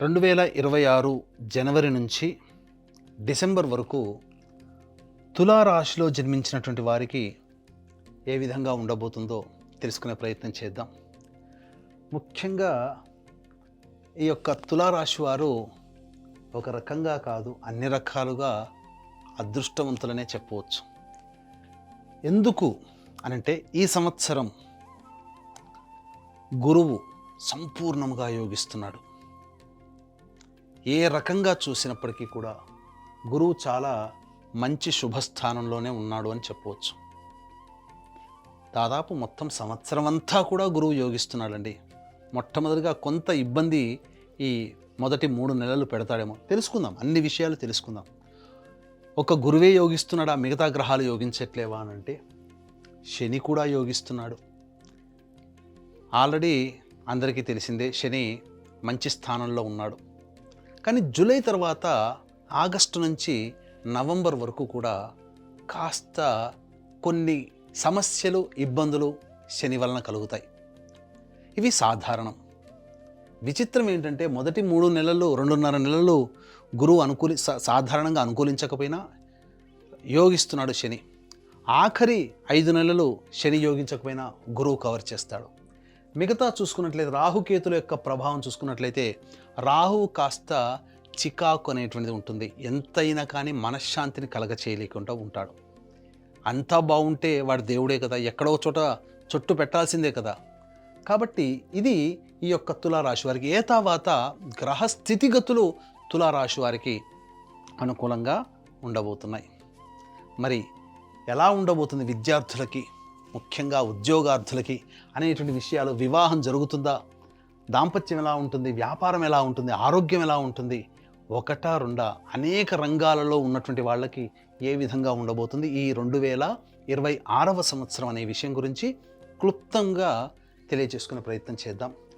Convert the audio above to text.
రెండు వేల ఇరవై ఆరు జనవరి నుంచి డిసెంబర్ వరకు తులారాశిలో జన్మించినటువంటి వారికి ఏ విధంగా ఉండబోతుందో తెలుసుకునే ప్రయత్నం చేద్దాం. ముఖ్యంగా ఈ యొక్క తులారాశి వారు ఒక రకంగా కాదు అన్ని రకాలుగా అదృష్టవంతులనే చెప్పవచ్చు. ఎందుకు అనంటే ఈ సంవత్సరం గురువు సంపూర్ణంగా యోగిస్తున్నాడు. ఏ రకంగా చూసినప్పటికీ కూడా గురువు చాలా మంచి శుభస్థానంలోనే ఉన్నాడు అని చెప్పవచ్చు. దాదాపు మొత్తం సంవత్సరం అంతా కూడా గురువు యోగిస్తున్నాడండి. మొట్టమొదటిగా కొంత ఇబ్బంది ఈ మొదటి మూడు నెలలు పెడతాడేమో. తెలుసుకుందాం అన్ని విషయాలు తెలుసుకుందాం. ఒక గురువే యోగిస్తున్నాడా? మిగతా గ్రహాలు యోగించట్లేవా అని అంటే శని కూడా యోగిస్తున్నాడు. ఆల్రెడీ అందరికీ తెలిసిందే శని మంచి స్థానంలో ఉన్నాడు. కానీ జూలై తర్వాత ఆగస్టు నుంచి నవంబర్ వరకు కూడా కాస్త కొన్ని సమస్యలు ఇబ్బందులు శని వలన కలుగుతాయి. ఇవి సాధారణం. విచిత్రం ఏంటంటే మొదటి మూడు నెలలు రెండున్నర నెలలు గురువు అనుకూలి సా- సాధారణంగా అనుకూలించకపోయినా యోగిస్తున్నాడు శని. ఆఖరి ఐదు నెలలు శని యోగించకపోయినా గురువు కవర్ చేస్తాడు. మిగతా చూసుకున్నట్లయితే రాహుకేతుల యొక్క ప్రభావం చూసుకున్నట్లయితే రాహువు కాస్త చికాకు అనేటువంటిది ఉంటుంది. ఎంతైనా కానీ మనశ్శాంతిని కలగ చేయలేకుండా ఉంటాడు. అంతా బాగుంటే వాడు దేవుడే కదా ఎక్కడో చోట చుట్టు పెట్టాల్సిందే కదా. కాబట్టి ఇది ఈ యొక్క తులారాశి వారికి. ఏ తర్వాత గ్రహ స్థితిగతులు తులారాశి వారికి అనుకూలంగా ఉండబోతున్నాయి. మరి ఎలా ఉండబోతుంది విద్యార్థులకి? ముఖ్యంగా ఉద్యోగార్థులకి అనేటువంటి విషయాలు వివాహం జరుగుతుందా? దాంపత్యం ఎలా ఉంటుంది? వ్యాపారం ఎలా ఉంటుంది? ఆరోగ్యం ఎలా ఉంటుంది? ఒకటా రెండా? అనేక రంగాలలో ఉన్నటువంటి వాళ్ళకి ఏ విధంగా ఉండబోతుంది? ఈ రెండు వేల ఇరవై ఆరవ సంవత్సరం అనే విషయం గురించి క్లుప్తంగా తెలియజేసుకునే ప్రయత్నం చేద్దాం.